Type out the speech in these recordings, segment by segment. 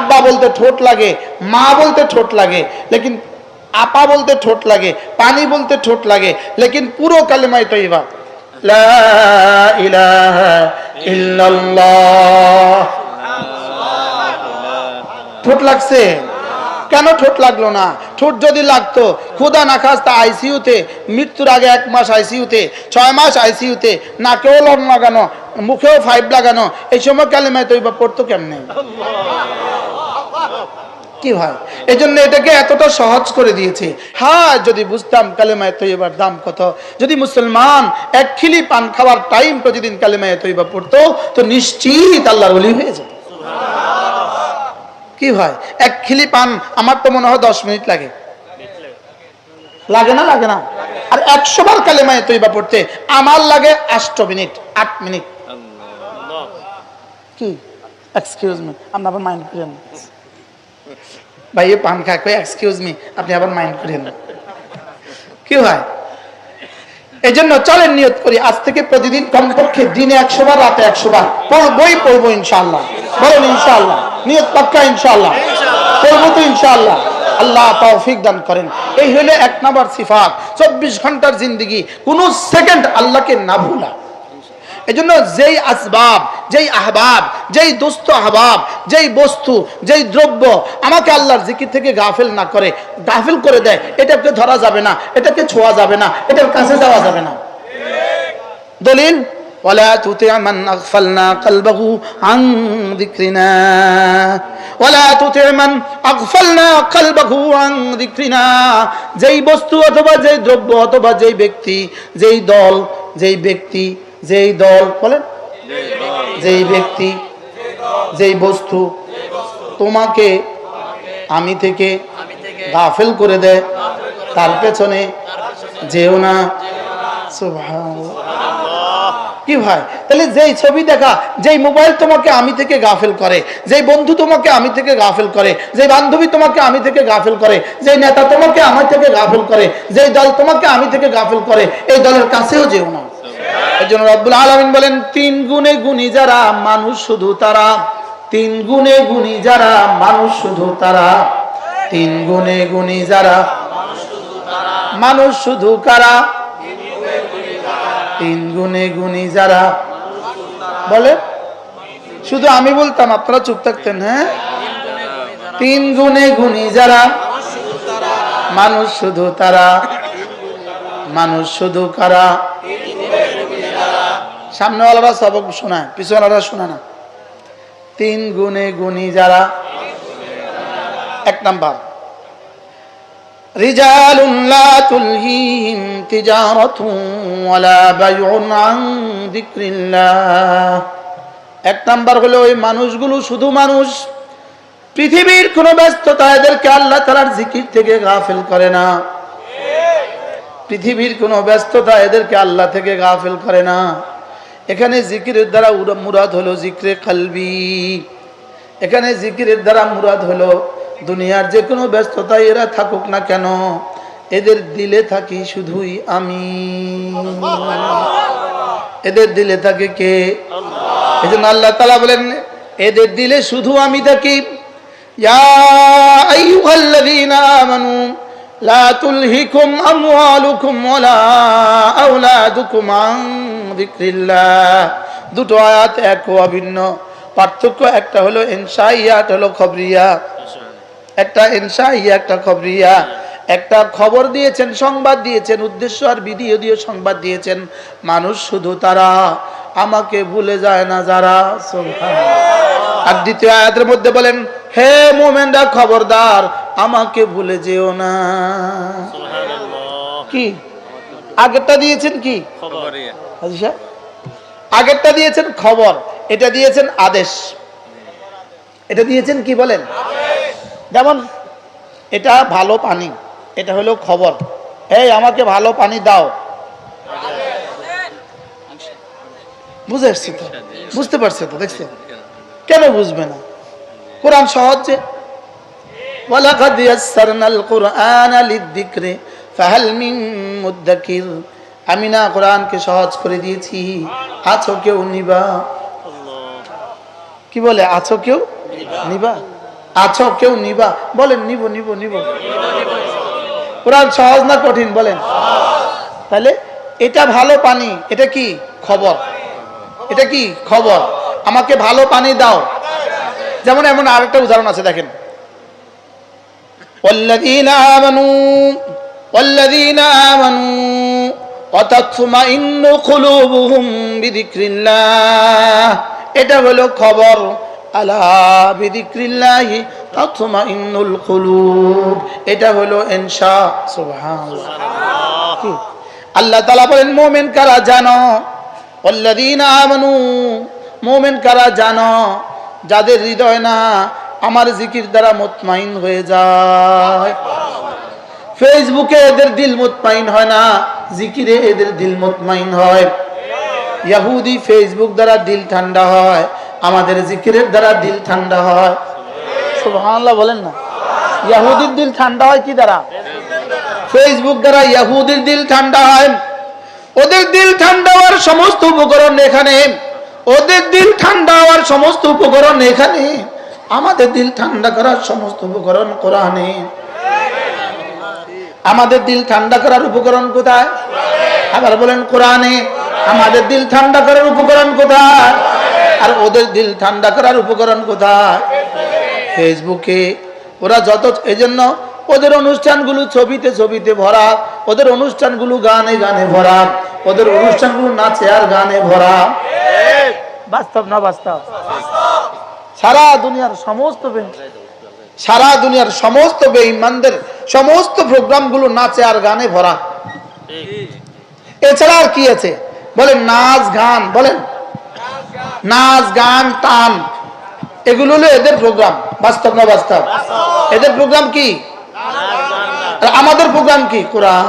আব্বা বলতে ঠোঁট লাগে, মা বলতে ঠোঁট লাগে, লেকিন আপা বলতে ঠোঁট লাগে, পানি বলতে ঠোঁট লাগে, লেকিন পুরো কালেমাই তৈবা ঠোঁট লাগছে? কেন ঠোঁট লাগল না? ঠোঁট যদি লাগতো, খুদা না খাস্তা আইসিইউতে, মৃত্যুর আগে এক মাস আইসিইউতে, ছয় মাস আইসিইউতে, নাকেও লন লাগানো মুখেও ফাইভ লাগানো। এই সময় কালেমায় তৈবা পড়তো কেমনে? কি ভাই? এই জন্য এটাকে এতটা সহজ করে দিয়েছে। হ্যাঁ যদি বুঝতাম কালেমায় তৈবার দাম কত। যদি মুসলমান এক খিলি পান খাওয়ার টাইম প্রতিদিন কালেমায় তৈবা পড়তো, তো নিশ্চিত আল্লাহর অলি হয়ে যেত। কি ভাই? এক খিলি পান, আমার তো মনে হয় দশ মিনিট লাগে। লাগে না লাগে না? আর একশো বার কালেমায় তৈবা পড়তে, আমার লাগে আষ্ট মিনিট, আট মিনিট। কি? এক্সকিউজ মি আপনি আবার মাইন্ড করেন ভাই এ পান খায় কই এক্সকিউজ মি আপনি আবার মাইন্ড করেন। কি হয়? এই জন্য চলেন নিয়ত করি, আজ থেকে প্রতিদিন কমপক্ষে দিনে একশো বার, রাতে একশো বার পড়বই পড়ব ইনশাল্লাহ বলেন ইনশাল্লাহ নিয়ত পাক্কা ইনশাল্লাহ পড়ব তো ইনশাল্লাহ আল্লাহ তৌফিক দান করেন। এই হলো এক নাম্বার সিফাত। চব্বিশ ঘণ্টার জিন্দগি, কোন সেকেন্ড আল্লাহকে না ভুলা। এজন্য যেই আসবাব যেই আহবাব যেই দোস্ত আহবাব যেই বস্তু যেই দ্রব্য আমাকে আল্লাহর জিকির থেকে গাফিল না করে গাফিল করে দেয় এটাকে ধরা যাবে না এটাকে ছোঁয়া যাবে না এটার কাছে যাওয়া যাবে না দলিল ولا تطع من أغفلنا قلبه عن ذكرنا ولا تطع من أغفلنا قلبه عن ذكرنا যেই বস্তু অথবা যেই দ্রব্য অথবা যেই ব্যক্তি যেই দল যেই ব্যক্তি যেই দল, বলেন? যেই ব্যক্তি, যেই বস্তু তোমাকে আমি থেকে গাফেল করে দেয়, তার পেছনে যেও না। কি ভাই? তাহলে যেই ছবি দেখা, যেই মোবাইল তোমাকে আমি থেকে গাফেল করে, যেই বন্ধু তোমাকে আমি থেকে গাফেল করে, যেই বান্ধবী তোমাকে আমি থেকে গাফেল করে, যেই নেতা তোমাকে আমার থেকে গাফেল করে, যেই দল তোমাকে আমি থেকে গাফেল করে, এই দলের কাছেও যেও না। এই জন্য রব্বুল আলমিন বলেন, তিন গুণে গুণী যারা, মানুষ শুধু তারা। তিন গুণে গুণী যারা, মানুষ শুধু তারা। তিন গুণে গুণী যারা, মানুষ শুধু কারা? তিন গুণে গুণী যারা বলে শুধু আমি বলতাম, আপনারা চুপ থাকতেন হ্যাঁ? তিন গুণে গুণী যারা, মানুষ শুধু তারা। মানুষ শুধু কারা? সামনেওয়ালারা সবক শোনায় পিছনেওয়ালারা শোনা না তিন গুণে গুণী যারা এক নাম্বার رجال لا تلهيهم تجارة ولا بيع عن ذكر الله এক নাম্বার হলো ওই মানুষগুলো শুধু মানুষ পৃথিবীর কোনো ব্যস্ততা এদেরকে আল্লাহ তালার জিকির থেকে গাফিল করে না পৃথিবীর কোনো ব্যস্ততা এদেরকে আল্লাহ থেকে গাফিল করে না এখানে জিকিরের দ্বারা মুরাদ হলো জিক্রে কালবি এখানে জিকিরের দ্বারা মুরাদ হলো দুনিয়ার যে কোনো ব্যস্ততায় এরা থাকুক না কেন, এদের দিলে থাকি শুধুই আমি। এদের দিলে থাকে কে? এই জন্য আল্লাহ তালা বলেন, এদের দিলে শুধু আমি থাকি। ইয়া আইয়ুহাল্লাযীনা আমানু লা তুলহিকুম আমওয়ালুকুম ওয়ালা আওলাদুকুম আন যিকরিল্লাহ। দুটো আয়াত এক অভিন্ন। পার্থক্য একটা হলো ইনশাইয়া একটা হলো খবরিয়া। একটা ইনশাইয়া একটা খবরিয়া। একটা খবর দিয়েছেন, সংবাদ দিয়েছেন, উদ্দেশ্য আর ভিডিও দিয়ে সংবাদ দিয়েছেন, মানুষ শুধু তারা। আমাকে ভুলে যায় না যারা আর দ্বিতীয় আয়াতের মধ্যে বলেন, হে মোমেনরা খবরদার আমাকে ভুলে যেও না। কি? আগেরটা দিয়েছেন কি? আগেরটা দিয়েছেন খবর। এটা দিয়েছেন আদেশ। এটা দিয়েছেন কি বলেন? যেমন এটা ভালো পানি। এটা হলো খবর। এই আমাকে ভালো পানি দাও। বুঝে এসছি তো? বুঝতে পারছে তো দেখছেন কেন বুঝবে না? কোরআন সহজে ওয়ালাকাদ ইয়াসসারনাল কুরআনা লিযিকরি ফাহাল মিন মুদ্দাকির। আমি না কোরআনকে সহজ করে দিয়েছি। আছো কেউ নিবা? কি বলে? আছো কেউ নিবা? আছো কেউ নিবা? বলেন নিব নিব নিব। কোরআন সহজ না কঠিন? বলেন। তাহলে এটা ভালো পানি এটা কি? খবর। এটা কি? খবর। আমাকে ভালো পানি দাও। যেমন এমন আরেকটা উদাহরণ আছে দেখেন। والذين آمنوا والذين آمنوا وتطمئن قلوبهم بذكر الله এটা হলো খবর আলা বিদিক্রিল্লাহি তাতমাইন্নুল কুলুব এটা হলো ইনশা সুবহানাল্লাহ কি? আল্লাহ তাআলা বলেন মুমিন কারা জানো ওয়াল্লাযীনা আমানু মুমিন কারা জানো যাদের হৃদয় না আমার জিকির দ্বারা মুতমাইন হয়ে যায়। ফেসবুকে এদের দিল মুতমাইন হয় না, জিকিরে এদের দিল মুতমাইন হয়। ইয়াহুদি ফেসবুক দ্বারা দিল ঠান্ডা হয়, আমাদের জিকিরের দ্বারা দিল ঠান্ডা হয়। সুবহানাল্লাহ বলেন না। ইয়াহুদির দিল ঠান্ডা হয় কি দ্বারা? ফেসবুক দ্বারা ইয়াহুদির দিল ঠান্ডা হয়। ওদের দিল ঠান্ডা হওয়ার সমস্ত উপকরণ এখানে। ওদের দিল ঠান্ডা হওয়ার সমস্ত উপকরণ এখানে। আমাদের দিল ঠান্ডা করার সমস্ত উপকরণ কোরআনে। আমাদের দিল ঠান্ডা করার উপকরণ কোথায়? আবার বলেন কোরআনে, আমাদের দিল ঠান্ডা করার উপকরণ কোথায়? আর ওদের দিল ঠান্ডা করার উপকরণ কোথায়? ফেসবুকে। ওরা যত, এজন্য ওদের অনুষ্ঠানগুলো ছবিতে ছবিতে ভরা, ওদের অনুষ্ঠানগুলো গানে গানে ভরা, ওদের অনুষ্ঠানগুলো নাচে আর গানে ভরা। বাস্তব না বাস্তব? সারা দুনিয়ার সমস্ত সারা দুনিয়ার সমস্ত বেঈমানদের সমস্ত প্রোগ্রামগুলো নাচে আর গানে ভরা। এছাড়া আর কি আছে? বলেন, নাচ গান, বলেন। নাচ গান, টান, এগুলো হলো এদের প্রোগ্রাম। বাস্তব না বাস্তব? এদের প্রোগ্রাম কি? আমাদের প্রোগ্রাম কি? কোরআন।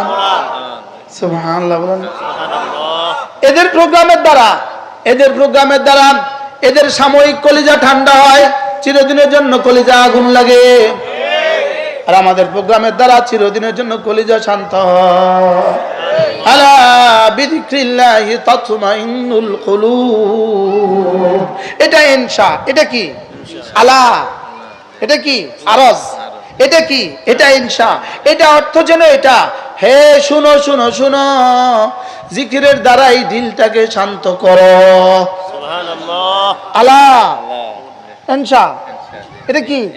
এদের প্রোগ্রামের দ্বারা, এদের প্রোগ্রামের দ্বারা এদের সাময়িক কলিজা ঠান্ডা হয়, চিরদিনের জন্য কলিজা আগুন লাগে। আর আমাদের প্রোগ্রামের দ্বারা চিরদিনের জন্য কলিজা শান্ত এটা ইনসা এটা কি? আলা, এটা কি? আরজ। এটা কি? এটা ইনশা এটা অর্থ যেন এটা। হে শুনো শুনো শুনো। জিকিরের দ্বারাই দিলটাকে শান্ত করো। আলা ইনশা এটা কি?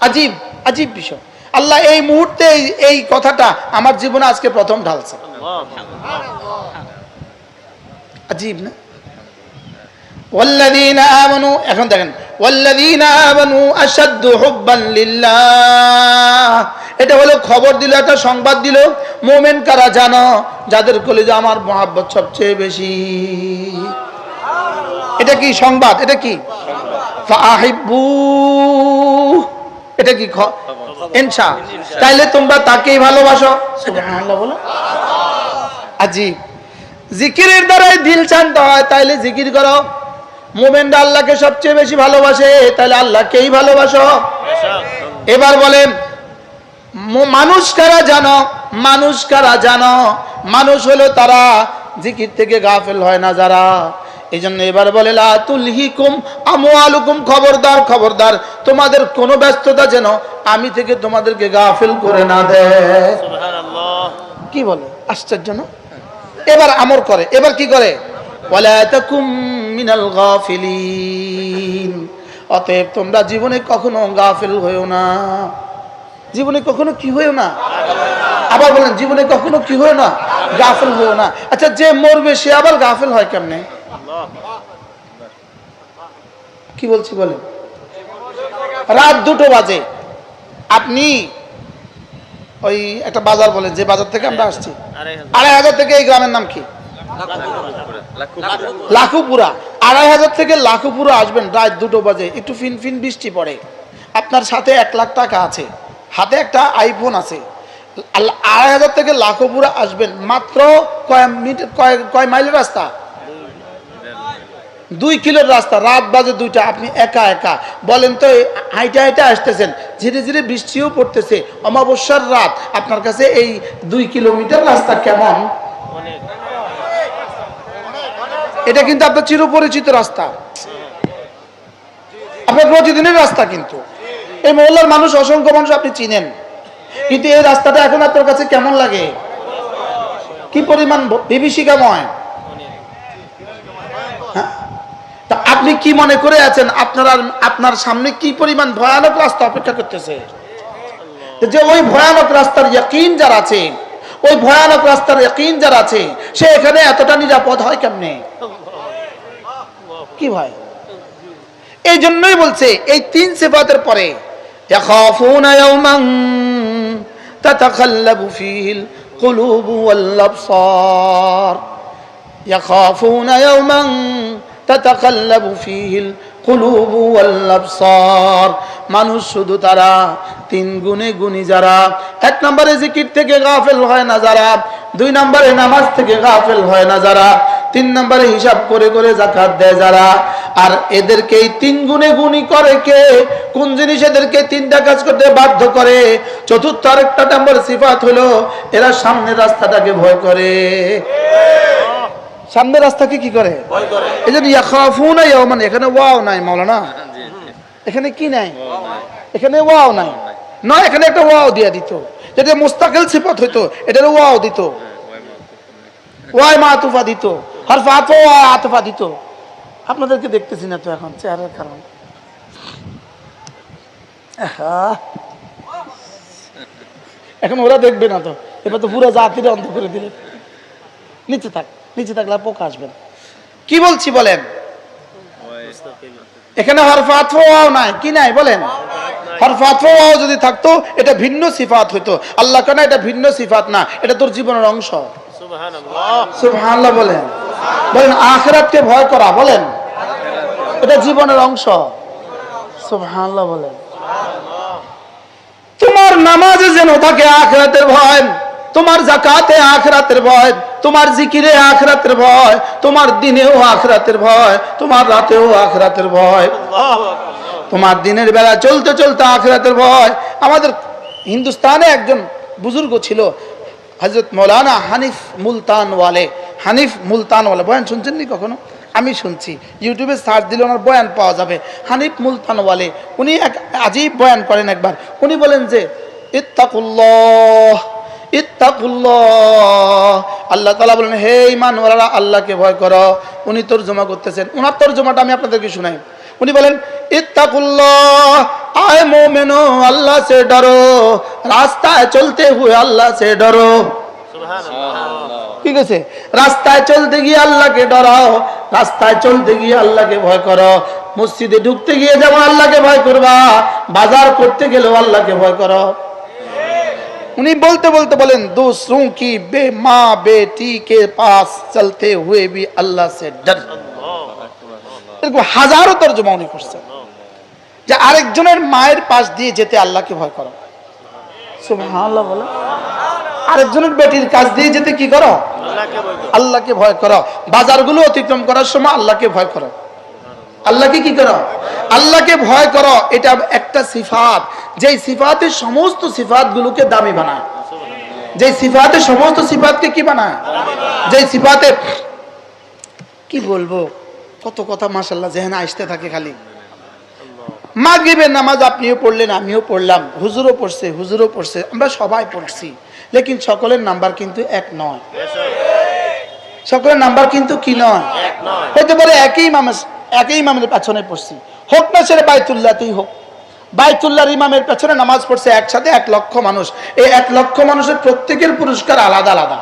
আজীব আজীব বিষয়। আল্লাহ এই মুহূর্তে এই- এই কথাটা আমার জীবনে আজকে প্রথম ঢালছে। আজীব না? والذين آمنوا এখন দেখেন والذين آمنوا أشد حبا لله এটা হলো খবর দিল একটা সংবাদ দিল মোমেন কারা জানো যাদের কলেজে আমার মহাব্বত সবচেয়ে বেশি এটা কি সংবাদ এটা কি ফাহিব্বু এটা কি খ- ইনশা তাইলে তোমরা তাকেই ভালোবাসো সুবহানাল্লাহ বলো আজি জিকিরের দ্বারাই দিল শান্ত হয় তাইলে জিকির করো মোমেনরা আল্লাহকে সবচেয়ে বেশি ভালোবাসে তাহলে আল্লাহকেই ভালোবাসো। এবার বলে মানুষ কারা জানো? মানুষ কারা জানো? মানুষ হলো তারা জিকির থেকে গাফেল হয় না যারা। এই জন্য এবার বলে আমওয়ালুকুম খবরদার খবরদার তোমাদের কোনো ব্যস্ততা যেন আমি থেকে তোমাদেরকে গাফেল করে না দেয় কি বলে? আশ্চর্য এবার আমর করে এবার কি করে? ওয়ালা তাকুম মিনাল গাফিলিন। অতএব তোমরা জীবনে কখনো গাফেল হয়েও না। জীবনে কখনো কি হয়েও না? আবার বলেন জীবনে কখনো কি হয়েও না? গাফেল হয়েও না। আচ্ছা যে মরবে সে আবার গাফেল হয় কেমনে? কি বলছি বলেন? রাত দুটো বাজে। আপনি ওই একটা বাজার বলেন যে বাজার থেকে আমরা আসছি। আড়াই হাজার। থেকে এই গ্রামের নাম কি? লাখুপুরা। আড়াই হাজার থেকে লাখুপুরা আসবেন রাত দুটো বাজে। একটু ফিন ফিন বৃষ্টি পড়ে। আপনার সাথে এক লাখ টাকা আছে। হাতে একটা আইফোন আছে। আড়াই হাজার থেকে লাখুপুরা আসবেন। মাত্র কয় মিনিট কয় কয় মাইলের রাস্তা? দুই কিলোর রাস্তা। রাত বাজে দুইটা। আপনি একা একা। বলেন তো হাইটা হাইটা আসতেছেন। ধীরে ধীরে বৃষ্টিও পড়তেছে। অমাবস্যার রাত। আপনার কাছে এই দুই কিলোমিটার রাস্তা কেমন? এটা কিন্তু আপনার চিরপরিচিত রাস্তা। আপনার প্রতিদিনের রাস্তা কিন্তু। এই মহল্লার মানুষ, অসংখ্য মানুষ আপনি চিনেন। কিন্তু এই রাস্তাটা এখন আপনার কাছে কেমন লাগে? কি পরিমাণ বিভীষিকাময়? হ্যাঁ? তা আপনি কি মনে করে আছেন? আপনার আপনার সামনে কি পরিমাণ ভয়ানক রাস্তা অপেক্ষা করতেছে? যে ওই ভয়ানক রাস্তার ইয়াকিন যার আছে ওই ভয়ানক রাস্তার ইয়াকিন যার আছে সে এখানে এতটা নিরাপদ হয় কেমনে কি ভাই এই জন্যই বলছে এই তিন সেবাতের পরে يخافون يوما تتقلب فيه القلوب والأبصار يخافون يوما تتقلب فيه القلوب মানুষ শুধু তারা, তিন গুণে গুণী যারা। এক নম্বরে জিকির থেকে গাফেল হয় না যারা। দুই নম্বরে নামাজ থেকে গাফেল হয় না যারা। তিন নম্বরে হিসাব করে করে জাকাত দেয় যারা। আর এদেরকে তিন গুণে গুণী করে কে? কোন জিনিস এদেরকে তিনটা কাজ করতে বাধ্য করে? চতুর্থ আরেকটা নম্বর সিফাত হলো, এরা সামনের রাস্তাটাকে ভয় করে। সামনের রাস্তাকে কি করে? এই জন্য ইয়াখাফুনা ইয়াওমান এখানে ওয়াও নাই মাওলানা। এখানে কি নাই? এখানে ওয়াও নাই। নয় এখানে একটা ওয়াও দিয়ে দিত। যেটা মুস্তাকিল সিফত হইতো এটা ওয়াও দিত। ওয়াই মা আতুফা দিত। হরফ আতো আতুফা দিত। আপনাদেরকে দেখতেছি না তো এখন চেহারার কারণ। এখন ওরা দেখবে না তো। এবার তো পুরো জাতিটা অন্ধ করে দিলে নিচে থাক। নিচে থাকলে পোকা আসবে কি বলছি বলেন? এখানে হরফাত নাই, কি নাই বলেন? হরফাত যদি থাকতো, এটা ভিন্ন সিফাত হইতো। আল্লাহ কেন এটা ভিন্ন সিফাত না, এটা তোর জীবনের অংশ। বলেন। বলেন, আখিরাতকে ভয় করা, বলেন। এটা জীবনের অংশ। বলেন। তোমার নামাজে যেন থাকে আখরাতের ভয়। তোমার জাকাতে আখরাতের ভয়, তোমার জিকিরে আখরাতের ভয়, তোমার দিনেও আখরাতের ভয়, তোমার রাতেও আখরাতের ভয়। তোমার দিনের বেলা চলতে চলতে আখরাতের ভয়। আমাদের হিন্দুস্তানে একজন বুজুর্গ ছিল হজরত মৌলানা হানিফ মুলতানওয়ালে। হানিফ মুলতানওয়ালে, বয়ান শুনছেন নি কখনো? আমি শুনছি। ইউটিউবে সার্চ দিলে ওনার বয়ান পাওয়া যাবে। হানিফ মুলতানওয়ালে, উনি এক আজীব বয়ান করেন একবার। উনি বলেন যে, ইত্তাকুল্লাহ। ইত্তাকুল্লাহ। আল্লাহ তালা বলেন হে ইমান ওরা আল্লাহকে ভয় করো। উনি তর্জমা করতেছেন। ওনার তর্জমাটা আমি আপনাদেরকে শুনাই। উনি বলেন ইত্তাকুল্লাহ আয় মোমেনো আল্লাহ সে ডরো। রাস্তায় চলতে হুয়ে আল্লাহ সে ডরো। ঠিক আছে রাস্তায় চলতে গিয়ে আল্লাহকে ডরাও রাস্তায় চলতে গিয়ে আল্লাহকে ভয় করো। মসজিদে ঢুকতে গিয়ে যেমন আল্লাহকে ভয় করবা বাজার করতে গেলেও আল্লাহকে ভয় করো। উনি বলতে বলতে বলেন দোসরো কি বে মা বেটি কে পাশ চলতে হুয়ে বি আল্লাহ সে ডর। এরকম হাজারো তর্জমা উনি করছেন। যে আরেকজনের মায়ের পাশ দিয়ে যেতে আল্লাহকে ভয় করো। সুবহানাল্লাহ আরেকজনের বেটির কাজ দিয়ে যেতে কি করো? আল্লাহকে ভয় করো। বাজারগুলো অতিক্রম করার সময় আল্লাহকে ভয় করো। আল্লাহকে কি করো? আল্লাহকে ভয় করো। এটা একটা সিফাত। যেই সিফাতের সমস্ত সিফাত গুলোকে দামি বানায়। যেই সিফাতের সমস্ত সিফাতকে কি বানায়? যেই সিফাতে কি বলব? কত কথা মাসাল্লাহ যেহেন আসতে থাকে খালি। মাগরিবের নামাজ আপনিও পড়লেন আমিও পড়লাম। হুজুরও পড়ছে হুজুরও পড়ছে। আমরা সবাই পড়ছি। লেকিন সকলের নাম্বার কিন্তু এক নয়। সকলের নাম্বার কিন্তু কি নয়? হতে পারে একই ইমামের একই ইমামের পেছনে পড়ছি। হোক না সেটা বাইতুল্লাতেই হোক। বাইতুল্লাহর ইমামের পেছনে নামাজ পড়ছে একসাথে এক লক্ষ মানুষ। এই এক লক্ষ মানুষের প্রত্যেকের পুরস্কার আলাদা আলাদা।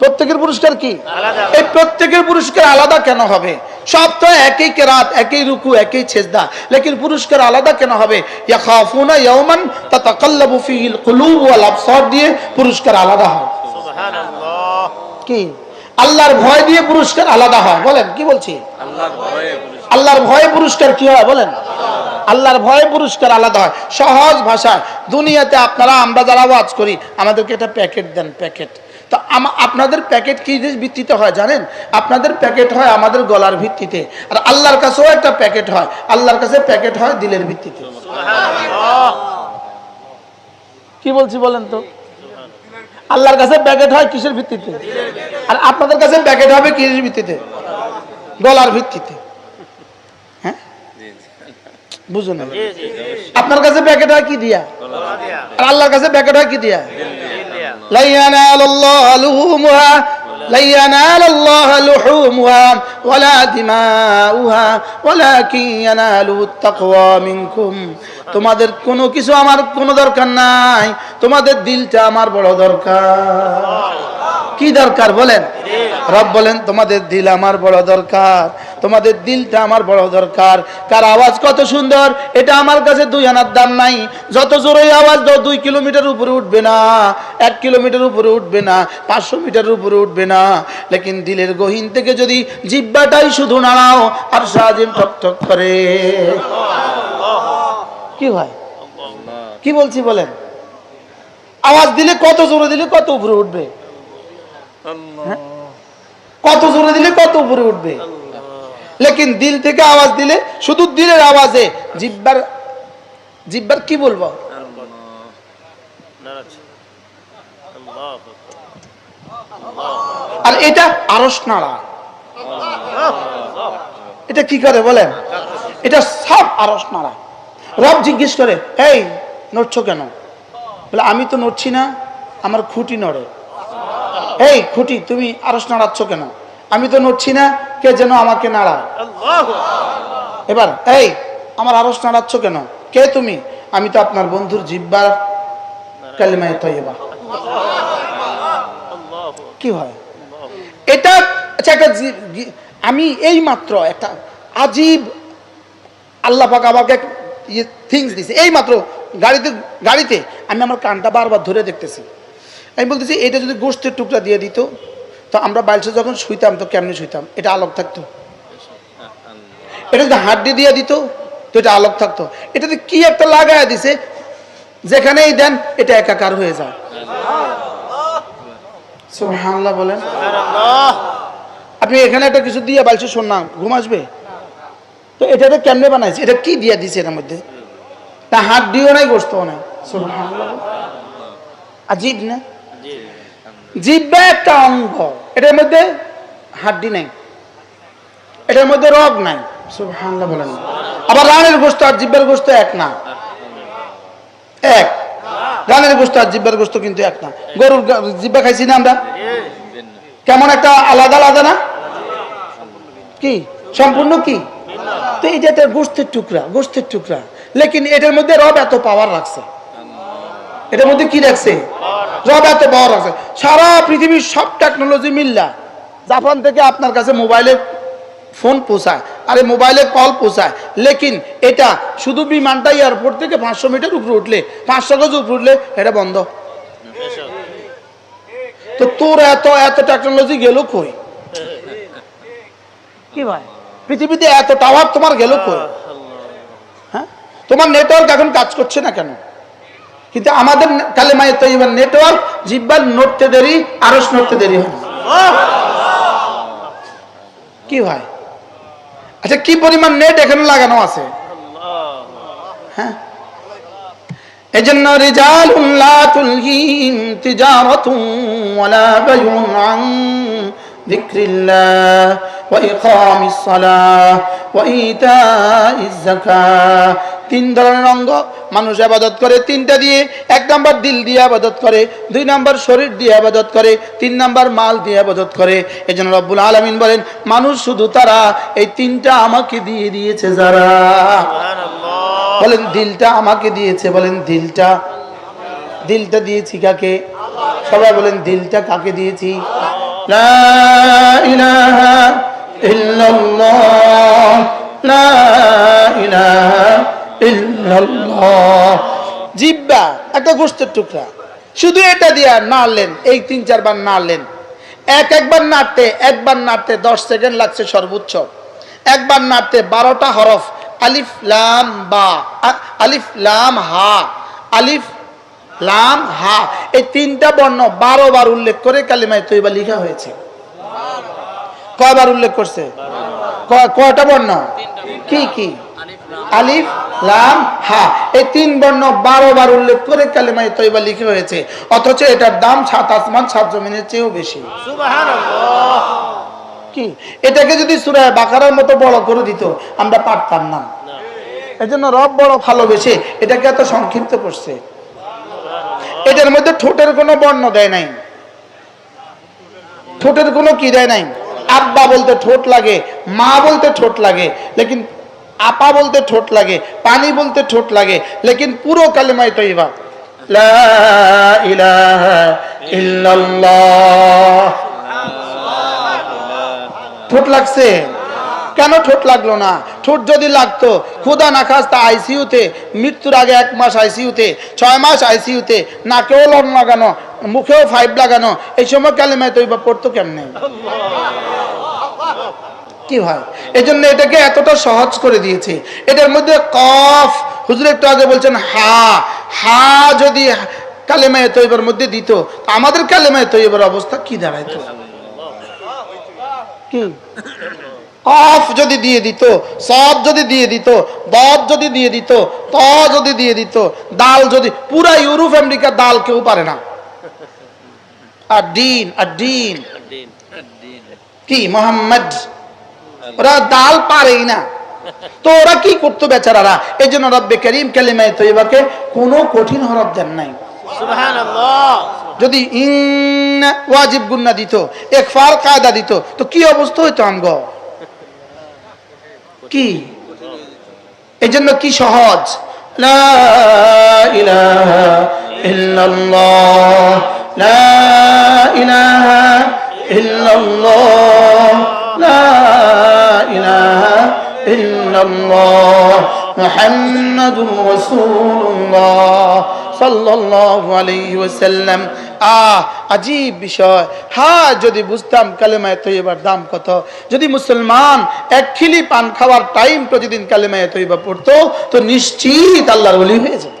প্রত্যেকের পুরস্কার কি? এই প্রত্যেকের পুরস্কার আলাদা কেন হবে? সব তো একই কেরাত একই রুকু একই ছেজদা লেকিন পুরস্কার আলাদা কেন হবে? ইয়াখাফুনা ইয়াওমান তাতাকাল্লাবু ফিহিল কুলুব ওয়াল আবসার দিয়ে পুরস্কার আলাদা হয়। কি? আল্লাহর ভয় দিয়ে পুরস্কার আলাদা হয়। বলেন কি বলছি? আল্লাহর ভয়ে পুরস্কার। কি হয় বলেন? আল্লাহর ভয়ে পুরস্কার আলাদা হয়। সহজ ভাষায় দুনিয়াতে আপনারা আমরা যারা ওয়াজ করি আমাদেরকে একটা প্যাকেট দেন প্যাকেট। তো আপনাদের প্যাকেট কি জিনিস ভিত্তিতে হয় জানেন? আপনাদের প্যাকেট হয় আমাদের গলার ভিত্তিতে। আর আল্লাহর কাছেও একটা প্যাকেট হয়। আল্লাহর কাছে প্যাকেট হয় দিলের ভিত্তিতে। কি বলছি বলেন তো? আল্লাহর কাছে ব্যাকেট হয় কিসের ভিত্তিতে? আর আপনাদের কাছে ব্যাকেট হবে কিসের ভিত্তিতে? গলার ভিত্তিতে। হ্যাঁ? বুঝুন আপনার কাছে ব্যাকেট হয় কি দিয়া? আর আল্লাহর কাছে ব্যাকেট হয় কি দিয়া? লাইয়ানা আল্লাহ আলুহুমুহা لحومها لا ينال الله لحومها ولا دماؤها ولكن يناله التقوى منكم তোমাদের কোনো কিছু আমার কোনো দরকার নাই তোমাদের দিলটা আমার বড় দরকার কি দরকার বলেন রব বলেন তোমাদের দিল আমার বড় দরকার তোমাদের দিলটা আমার বড় দরকার। কার আওয়াজ কত সুন্দর? এটা আমার কাছে দুই আনার দাম নাই। যত জোরে আওয়াজ দাও, দুই কিলোমিটার উপরে উঠবে না। এক কিলোমিটার উপরে উঠবে না। পাঁচশো মিটার উপরে উঠবে না। লেকিন দিলের গহীন থেকে যদি জিব্বাটাই শুধু নাড়াও, আর সাজিম ঠক ঠক করে। কি হয়? কি বলছি বলেন? আওয়াজ দিলে কত জোরে দিলে কত উপরে উঠবে? হ্যাঁ? কত জোরে দিলে কত উপরে উঠবে? লেকিন দিল থেকে আওয়াজ দিলে, শুধু দিলের আওয়াজে। জিব্বার জিব্বার কি বলব? আর এটা আরস নাড়া। এটা কি করে বলেন? এটা সব আরস নাড়া। রব জিজ্ঞেস করে, এই, নড়ছো কেন? বলে, আমি তো নড়ছি না, আমার খুঁটি নড়ে। এই, খুঁটি, তুমি আরস নাড়াচ্ছ কেন? আমি তো নড়ছি না কে যেন আমাকে নাড়ায়। এবার এই আমার আরস নাড়াচ্ছ কেন? কে তুমি? আমি তো আপনার বন্ধুর জিব্বার কালিমায় তৈবা কি হয়? এটা আচ্ছা একটা আমি এই মাত্র একটা আজীব আল্লাহ পাক আমাকে ইয়ে থিংস দিছে। এই মাত্র গাড়িতে গাড়িতে আমি আমার কানটা বারবার ধরে দেখতেছি। আমি বলতেছি এটা যদি গোষ্ঠীর টুকরা দিয়ে দিত তো আমরা বাইলসে যখন শুইতাম তো কেমনি শুইতাম? এটা আলোক থাকতো। এটা যদি হাড্ডি দিয়ে দিত তো এটা আলোক থাকতো। এটাতে কি একটা লাগায় দিছে? যেখানেই দেন এটা একাকার হয়ে যায়। সুবহানাল্লাহ বলেন। আপনি এখানে একটা কিছু দিয়ে বালছে শোন না ঘুম আসবে? তো এটা তো কেমনে বানাইছে? এটা কি দিয়ে দিছে এটার মধ্যে? তা হাত দিও নাই গোস্তও নাই। সুবহানাল্লাহ। আজীব না? জিব্বা একটা অঙ্গ। এটার মধ্যে হাড্ডি নাই। এটার মধ্যে রগ নাই। বলেন আবার রানের গোস্ত আর জিব্বার গোস্ত এক না। এক। রানের গোস্ত আর জিব্বার গোস্ত কিন্তু এক না। গরুর জিব্বা খাইছি না আমরা? কেমন একটা আলাদা আলাদা না? কি? সম্পূর্ণ কি? তো এটা একটা গোস্তের টুকরা গোস্তের টুকরা। লেকিন এটার মধ্যে রব এত পাওয়ার রাখছে। এটার মধ্যে কি রাখছে? রব এত পাওয়ার রাখছে। সারা পৃথিবীর সব টেকনোলজি মিল্লা। জাপান থেকে আপনার কাছে মোবাইলে ফোন পৌঁছায় আরে মোবাইলে কল পৌঁছায়। লেকিন এটা শুধু বিমানটা এয়ারপোর্ট থেকে পাঁচশো মিটার উপরে উঠলে পাঁচশো গজ উপরে উঠলে এটা বন্ধ। তো তোর এত এত টেকনোলজি গেল কই? কি ভাই? পৃথিবীতে এত টাওয়ার তোমার গেল কই? হ্যাঁ? তোমার নেটওয়ার্ক এখন কাজ করছে না কেন? কিন্তু আমাদের কালে মায়ের তো এবার নেটওয়ার্ক, জিব্বার নড়তে দেরি আরস নড়তে দেরি হয় কি ভাই আচ্ছা কি পরিমাণ নেট এখানে লাগানো আছে? হ্যাঁ? এই জন্য তিন ধরনের অঙ্গ। মানুষ আবাদত করে তিনটা দিয়ে। এক নাম্বার দিল দিয়ে আবাদত করে দুই নাম্বার শরীর দিয়ে আবাদত করে তিন নাম্বার মাল দিয়ে আবাদত করে। এই জন্য রব্বুল আলমিন বলেন মানুষ শুধু তারা এই তিনটা আমাকে দিয়ে দিয়েছে যারা। বলেন দিলটা আমাকে দিয়েছে বলেন দিলটা। দিলটা দিয়েছি কাকে? সবাই বলেন দিলটা কাকে দিয়েছি? লা ইলাহা ইল্লাল্লাহ লা ইলাহা জিব্বা, একটা গোস্তের টুকরা। শুধু এটা দিয়া নাড়লেন এই তিন চারবার নাড়লেন এক একবার নাড়তে একবার নাড়তে দশ সেকেন্ড লাগছে সর্বোচ্চ। একবার নাড়তে বারোটা হরফ, আলিফ, লাম, বা আলিফ, লাম, হা, আলিফ, লাম, হা। এই তিনটা বর্ণ বারো বার উল্লেখ করে কালিমায় তৈবা লিখা হয়েছে। কয়বার উল্লেখ করছে? কয়টা বর্ণ? কি কি? আলিফ লাম হা। এই তিন বর্ণ বারো বার উল্লেখ করে কালিমায় তৈবা লিখে হয়েছে। অথচ এটার দাম সাত আসমান সাত জমিনের চেয়েও বেশি। কি? এটাকে যদি সুরায় বাকারার মতো বড় করে দিত আমরা পারতাম না। এজন্য রব বড় ভালোবেসে এটাকে এত সংক্ষিপ্ত করছে। এটার মধ্যে ঠোঁটের কোনো বর্ণ দেয় নাই। ঠোঁটের কোনো কি দেয় নাই? আব্বা বলতে ঠোঁট লাগে মা বলতে ঠোঁট লাগে লেকিন আপা বলতে ঠোঁট লাগে, পানি বলতে ঠোঁট লাগে, লেকিন পুরো কালেমাই তৈবা ঠোঁট লাগছে? কেন ঠোঁট লাগল না? ঠোঁট যদি লাগতো ক্ষুদা না খাস্তা আইসিইউতে, মৃত্যুর আগে এক মাস আইসিইউতে, ছয় মাস আইসিইউতে, নাকেও লং লাগানো, মুখেও ফাইভ লাগানো, এই সময় কালেমায় তৈবা পড়তো কেমনে? কি হয়? এই জন্য এটাকে এতটা সহজ করে দিয়েছে। এটার মধ্যে কফ হুজুর একটু আগে বলছেন হা। হা যদি কালেমায় তৈবার মধ্যে দিত আমাদের কালেমায় তৈবার অবস্থা কি দাঁড়াইতো? কি? কফ যদি দিয়ে দিত সব যদি দিয়ে দিত দব যদি দিয়ে দিত ত যদি দিয়ে দিত দাল যদি পুরা ইউরোপ আমেরিকা দাল কেউ পারে না। আর ডিন আর ডিন। কি? মোহাম্মদ। ওরা দাল পারেই না। তো ওরা কি করতো বেচারারা? এই জন্য রব্বে করিম কালিমায় তৈবাকে কোনো কঠিন হরফ দেন নাই। যদি ইন ওয়াজিব গুন্না দিত একফার কায়দা দিত তো কি অবস্থা হইতো আমগ? কি? এই জন্য কি সহজ? লা ইলাহা ইল্লাল্লাহ লা ইলাহা ইল্লাল্লাহ লা ইলাহা ইল্লাল্লাহ মুহাম্মাদুর রাসূলুল্লাহ সাল্লাল্লাহু আলাইহি ওয়াসাল্লাম আহ আজীব বিষয়। হ্যাঁ যদি বুঝতাম কালেমায় তৈবার দাম কত। যদি মুসলমান এক খিলি পান খাওয়ার টাইম প্রতিদিন কালেমায় তৈবা পড়তো তো নিশ্চিত আল্লাহর ওলি হয়ে যেত।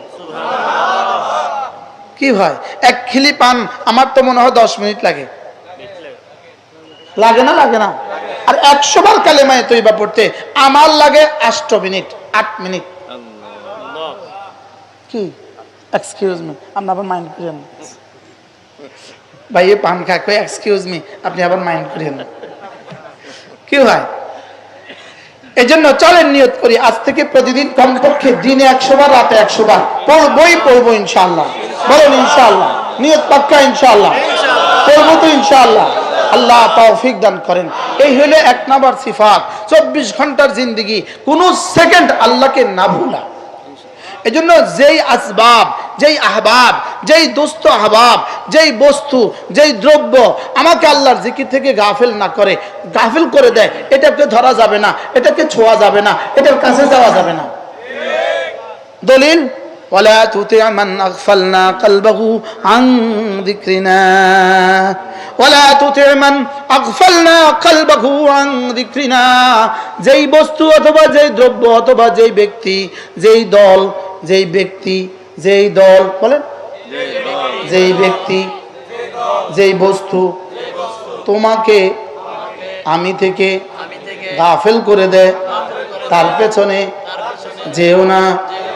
কি ভাই? এক খিলি পান আমার তো মনে হয় দশ মিনিট লাগে। লাগে না লাগে না? আর একশো বার কালেমায় তৈবা পড়তে আমার লাগে আষ্ট মিনিট আট মিনিট। কি? এক্সকিউজ মি আপনি আবার মাইন্ড করেন। ভাই পান এক্সকিউজ মি আপনি আবার মাইন্ড করেন। কি হয়? এই জন্য চলেন নিয়ত করি আজ থেকে প্রতিদিন কমপক্ষে দিনে একশো বার রাতে একশো বার। পড়বই পড়ব ইনশাআল্লাহ। বলেন ইনশাআল্লাহ। নিয়ত পাক্কা ইনশাআল্লাহ। পড়ব তো ইনশাআল্লাহ। আল্লাহ তৌফিক দান করেন। এই হলো এক নাম্বার সিফাত, চব্বিশ ঘণ্টার জিন্দগি, কোন সেকেন্ড আল্লাহকে না ভুলা। এজন্য যেই আসবাব, যেই আহবাব, যেই দোস্ত আহবাব, যেই বস্তু, যেই দ্রব্য আমাকে আল্লাহর জিকির থেকে গাফেল না করে, গাফেল করে দেয়, এটাকে ধরা যাবে না, এটাকে ছোঁয়া যাবে না, এটার কাছে যাওয়া যাবে না। দলিল? ولا تطع من أغفلنا قلبه عن ذكرنا ولا تطع من أغفلنا قلبه عن ذكرنا যেই বস্তু অথবা যেই দ্রব্য অথবা যেই ব্যক্তি যেই দল যেই ব্যক্তি যেই দল বলেন যেই ব্যক্তি যেই বস্তু তোমাকে আমি থেকে গাফেল করে দেয় তার পেছনে যেও না সুবহানাল্লাহ।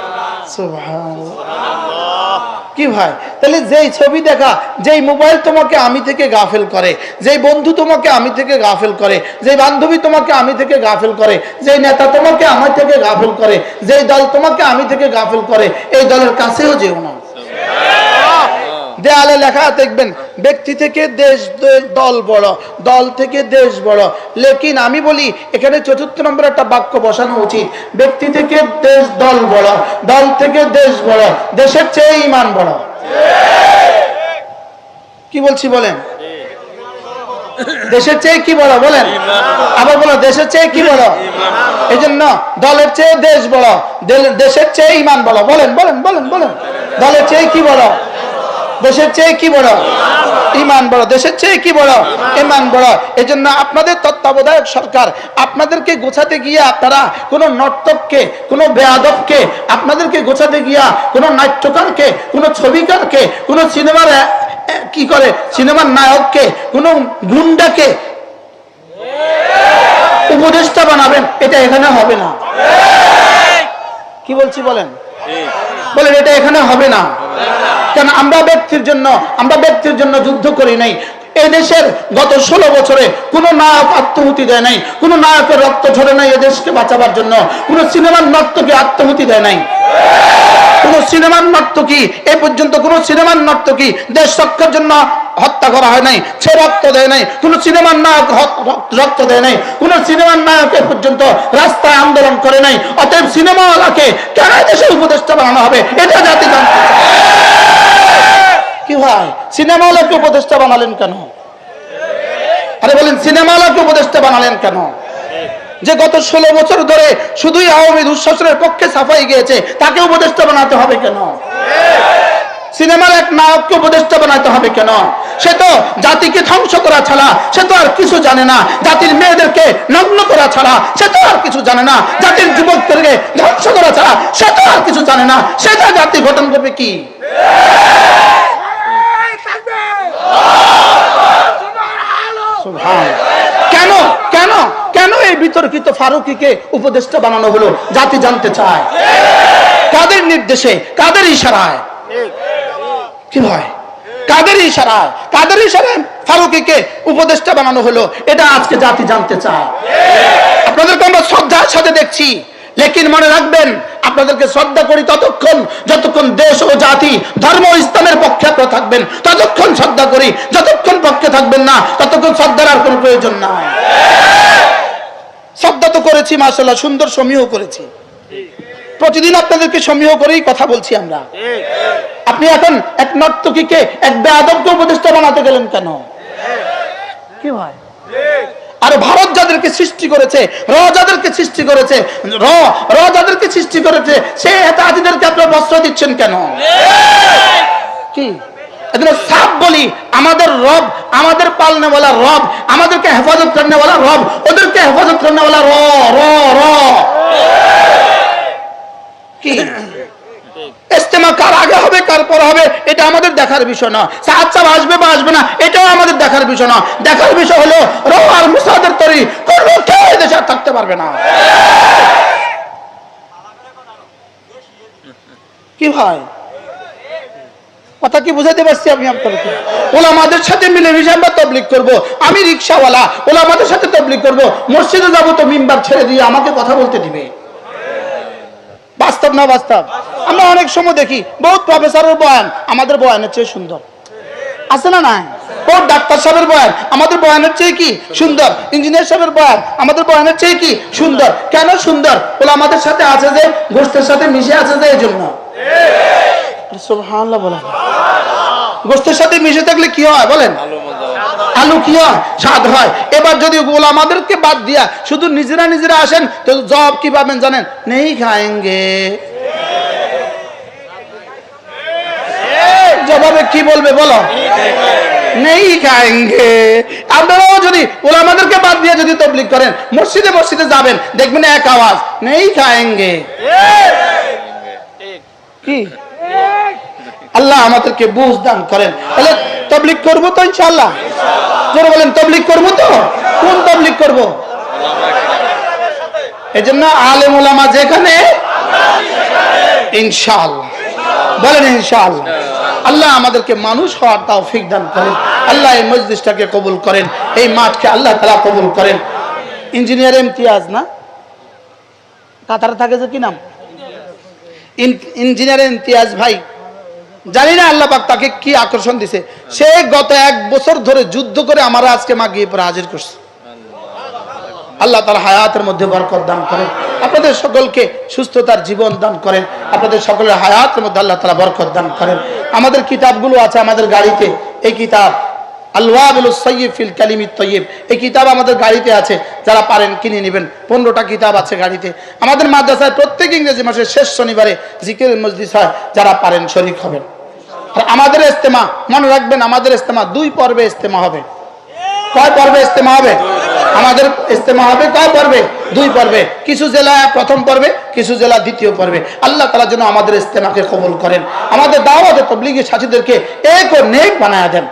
কি ভাই? তাহলে যেই ছবি দেখা, যেই মোবাইল তোমাকে আমি থেকে গাফেল করে, যেই বন্ধু তোমাকে আমি থেকে গাফেল করে, যেই বান্ধবী তোমাকে আমি থেকে গাফেল করে, যেই নেতা তোমাকে আমার থেকে গাফেল করে, যেই দল তোমাকে আমি থেকে গাফেল করে, এই দলের কাছেও যেও না। দেয়ালে লেখা দেখবেন, ব্যক্তি থেকে দেশ দল বড়, দল থেকে দেশ বড়। লেকিন আমি বলি, এখানে চতুর্থ নম্বর একটা বাক্য বসানো উচিত। ব্যক্তি থেকে দেশ দল বড়, দল থেকে দেশ বড়, দেশের চেয়ে ইমান বড়। কি বলছি বলেন? দেশের চেয়ে কি বড় বলেন? আবার বলো, দেশের চেয়ে কি বড়? এই জন্য দলের চেয়ে দেশ বড় দেশের চেয়ে ইমান বড়। বলেন বলেন বলেন বলেন। দলের চেয়ে কি বড়? দেশের চেয়ে কি বড়? ইমান বড়। দেশের চেয়ে কি বড়? ইমান বড়। এই জন্য আপনাদের তত্ত্বাবধায়ক সরকার আপনাদেরকে গোছাতে গিয়ে আপনারা কোনো নর্তককে কোনো বেয়াদবকে আপনাদেরকে গোছাতে গিয়া কোনো নাট্যকারকে কোনো ছবিকারকে কোনো সিনেমার কি করে? সিনেমার নায়ককে কোনো গুন্ডাকে উপদেষ্টা বানাবেন এটা এখানে হবে না। কি বলছি বলেন? বলেন এটা এখানে হবে না। কেন আমরা ব্যক্তির জন্য, আমরা ব্যক্তির জন্য যুদ্ধ করি নাই? এদেশের গত ষোলো বছরে কোনো নায়ক আত্মহুতি দেয় নাই, কোনো নায়কের রক্ত ঝরে নাই এদেশকে বাঁচাবার জন্য, কোনো সিনেমার নর্তকী আত্মহুতি দেয় নাই? কোন সিনেমার নর্তকী, এ পর্যন্ত কোন সিনেমার নর্তকী দেশ রক্ষার জন্য হত্যা করা হয় নাই, সে রক্ত দেয় নাই, কোন সিনেমার নায়ক রক্ত- দেয় নাই, কোন সিনেমার নায়ক এ পর্যন্ত রাস্তায় আন্দোলন করে নাই, অতএব সিনেমাওয়ালাকে কেন দেশের উপদেষ্টা বানানো হবে? এটা জাতি জানতে চায়। কি ভাই সিনেমাওয়ালাকে উপদেষ্টা বানালেন কেন? আরে বলেন, সিনেমা সিনেমাওয়ালাকে উপদেষ্টা বানালেন কেন? যে গত ষোলো বছর ধরে শুধুই আওয়ামী দুঃশাসনের পক্ষে সাফাই গিয়েছে, তাকে উপদেষ্টা বানাতে হবে কেন? সিনেমার এক নায়ককে উপদেষ্টা বানাতে হবে কেন? সে তো জাতিকে ধ্বংস করা ছাড়া সে তো আর কিছু জানে না। জাতির মেয়েদেরকে নগ্ন করা ছাড়া সে তো আর কিছু জানে না। জাতির যুবকদেরকে ধ্বংস করা ছাড়া সে তো আর কিছু জানে না। সেটা জাতি গঠন করবে কি। কেন? কেন? কেন এই বিতর্কিত ফারুকিকে উপদেষ্টা বানানো হলো? জাতি জানতে চায়। কাদের নির্দেশে? কাদের ইশারায়? কি হয় কাদের ইশারায়? কাদের ইশারায় ফারুকিকে উপদেষ্টা বানানো হলো? এটা আজকে জাতি জানতে চায়। আপনাদেরকে আমরা শ্রদ্ধার সাথে দেখছি। লেকিন মনে রাখবেন, আপনাদেরকে শ্রদ্ধা করি ততক্ষণ, যতক্ষণ দেশ ও জাতি, ধর্ম ইসলামের পক্ষে আপনারা থাকবেন, ততক্ষণ শ্রদ্ধা করি, যতক্ষণ পক্ষে থাকবেন না, ততক্ষণ শ্রদ্ধার আর কোনো প্রয়োজন নাই। শ্রদ্ধা তো করেছি মাসাল্লাহ সুন্দর সমীহ করেছি। প্রতিদিন আপনাদেরকে সমীহ করেই কথা বলছি আমরা। আপনি এখন এক নর্তকীকে, এক বেআদবকে উপদেষ্টা বানাতে গেলেন কেন? কি ভাই? আর ভারত যাদেরকে সৃষ্টি করেছে, র যাদেরকে সৃষ্টি করেছে, র র যাদেরকে সৃষ্টি করেছে, সে হেতাহাতিদেরকে আপনার বস্ত্র দিচ্ছেন কেন? কি? সাপ বলি, আমাদের রব, আমাদের পালনেওয়ালা রব, আমাদেরকে হেফাজত করনেওয়ালা রব, ওদেরকে হেফাজত করনেওয়ালা র র র। কি? ইস্তেমা কার আগে কার পর হবে, এটা আমাদের দেখার বিষয় না সাহাদ সাহেব আসবে বা আসবে না, এটাও আমাদের দেখার বিষয় না দেখার বিষয় হলো রো আর মুসাদের তরি করব কেউ আর থাকতে পারবে না। কি ভাই? কথা কি বুঝাতে পারছি আমি আপনাদেরকে? ওলামাদের সাথে মিলে মিশে তবলিক করব। আমি রিক্সাওয়ালা, ওলামাদের সাথে তবলিক করব। মসজিদে যাব তো মিম্বার ছেড়ে দিয়ে আমাকে কথা বলতে দিবে। বাস্তব না বাস্তব? আমরা অনেক সময় দেখি বহুত প্রফেসরের বয়ান আমাদের বয়ানের চেয়ে সুন্দর। আছে না নাই? ডাক্তার সাহেবের বয়ান আমাদের বয়ানের চেয়ে কি সুন্দর? ইঞ্জিনিয়ার সাহেবের বয়ান আমাদের বয়ানের চেয়ে কি সুন্দর? কেন সুন্দর? বলে আমাদের সাথে আছে যে গোষ্ঠের সাথে মিশে আছে যে এই জন্য গোষ্ঠের সাথে মিশে থাকলে কি হয় বলেন? আলু কি হয় স্বাদ হয়। এবার যদি আমাদেরকে বাদ দিয়া শুধু নিজেরা নিজেরা আসেন তো জব কি পাবেন জানেন? নেই খায়েঙ্গে। জবাবে কি বলবে বলো? নেই খায়েঙ্গে। আপনারাও যদি ওরা আমাদেরকে বাদ দিয়ে যদি তবলিক করেন মসজিদে মসজিদে যাবেন দেখবেন এক আওয়াজ নেই খায়েঙ্গে। কি? আল্লাহ আমাদেরকে বুঝ দান করেন। তাহলে তবলিক করব তো ইনশাল্লাহ জোরে বলেন তবলিক করব তো? কোন তবলিক করব? এই জন্য আলেম ওলামা যেখানে, ইনশাআল্লাহ। বলেন ইনশাআল্লাহ। আল্লাহ আমাদেরকে মানুষ হওয়ার তাও ফিক দান করেন। আল্লাহ এই মজলিসটাকে কবুল করেন, এই মাঠকে আল্লাহ তালা কবুল করেন। ইঞ্জিনিয়ার ইমতিয়াজ না? কাতারে থাকে যে কি নাম? ইঞ্জিনিয়ার ইমতিয়াজ ভাই জানি না আল্লাহ পাক তাকে কি আকর্ষণ দিছে। সে গত এক বছর ধরে যুদ্ধ করে আমরা আজকে মাগিয়ে পরে হাজির করছে। আল্লাহ তালা হায়াতের মধ্যে বরকত দান করেন। আপনাদের সকলকে সুস্থতার জীবন দান করেন। আপনাদের সকলের হায়াতের মধ্যে আল্লাহ তালা বরকত দান করেন। আমাদের কিতাবগুলো আছে আমাদের গাড়িতে। এই কিতাব আল্লাহুল সৈয়ব ফিল এই কিতাব আমাদের গাড়িতে আছে। যারা পারেন কিনে নেবেন। পনেরোটা কিতাব আছে গাড়িতে। আমাদের মাদ্রাসায় প্রত্যেক ইংরেজি মাসের শেষ শনিবারে জিকের মসজিদ হয়। যারা পারেন শরিক হবেন। আমাদের ইস্তেমা মনে রাখবেন আমাদের ইস্তেমা দুই পর্বে ইস্তেমা হবে। কয় পর্বে ইস্তেমা হবে? আমাদের ইস্তেমা হবে কয় পর্বে দুই পর্বে কিছু জেলা প্রথম পর্বে কিছু জেলা দ্বিতীয় পর্বে আল্লাহ তালা যেন আমাদের ইস্তেমাকে কবুল করেন আমাদের দাওয়াতে তবলিগি সাথীদেরকে এক ও নেক বানায় দেন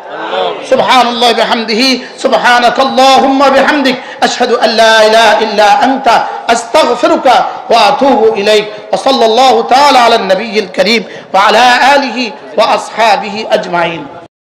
سبحان الله بحمده سبحانك اللهم بحمدك أشهد أن لا إله إلا أنت أستغفرك وأتوب إليك وصلى الله تعالى على النبي الكريم وعلى آله وأصحابه أجمعين